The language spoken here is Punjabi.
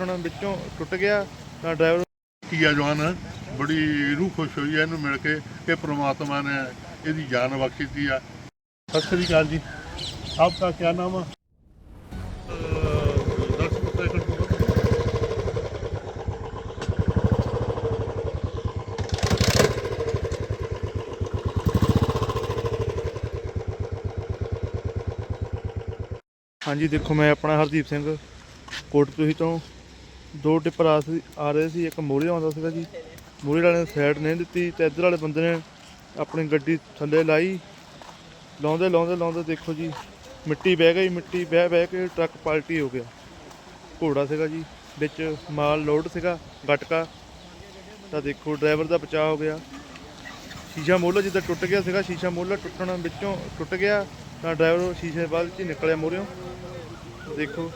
ਟੁੱਟਣ ਵਿੱਚੋਂ ਟੁੱਟ ਗਿਆ ਤਾਂ ਡਰਾਈਵਰ ਕੀ ਆ ਜਵਾਨ? ਬੜੀ ਰੂਹ ਖੁਸ਼ ਹੋਈ ਹੈ ਇਹਨੂੰ ਮਿਲ ਕੇ ਕਿ ਪ੍ਰਮਾਤਮਾ ਨੇ ਇਹਦੀ ਜਾਨ ਬਖਸ਼ੀ ਆ। ਸਤਿ ਸ੍ਰੀ ਅਕਾਲ ਜੀ। ਆਪਕਾ ਕੀ ਨਾਮ ਹੈ ਹਾਂਜੀ ਦੇਖੋ ਮੈਂ ਆਪਣਾ ਹਰਦੀਪ ਸਿੰਘ ਕੋਟਪੁਰੀ ਤੋਂ ਦੋ ਟਿੱਪਰ ਆ ਰਹੇ ਸੀ, ਇੱਕ ਮੋਰੇ ਆਉਂਦਾ ਸੀਗਾ ਜੀ। ਮੋਰੇ ਵਾਲੇ ਨੇ ਸਾਈਡ ਨਹੀਂ ਦਿੱਤੀ ਤੇ ਇੱਧਰ ਵਾਲੇ ਬੰਦੇ ਨੇ ਆਪਣੀ ਗੱਡੀ ਥੱਲੇ ਲਾਈ। ਲਾਉਂਦੇ ਲਾਉਂਦੇ ਲਾਉਂਦੇ ਦੇਖੋ ਜੀ, ਮਿੱਟੀ ਬਹਿ ਗਈ, ਮਿੱਟੀ ਬਹਿ ਬਹਿ ਕੇ ਟਰੱਕ ਪਲਟੀ ਹੋ ਗਿਆ। ਘੋੜਾ ਸੀਗਾ ਜੀ, ਵਿੱਚ ਮਾਲ ਲੋਡ ਸੀਗਾ, ਗਟਕਾ। ਤਾਂ ਦੇਖੋ ਡਰਾਈਵਰ ਦਾ ਬਚਾਅ ਹੋ ਗਿਆ। ਸ਼ੀਸ਼ਾ ਮੋਲਾ ਜਿੱਦਾਂ ਟੁੱਟ ਗਿਆ ਸੀਗਾ, ਸ਼ੀਸ਼ਾ ਮੋਲਾ ਟੁੱਟਣ ਵਿੱਚੋਂ ਟੁੱਟ ਗਿਆ। ਤਾਂ ਡਰਾਈਵਰ ਸ਼ੀਸ਼ੇ ਬਾਅਦ ਚ ਹੀ ਨਿਕਲਿਆ ਮੋਰਿਓ ਦੇਖੋ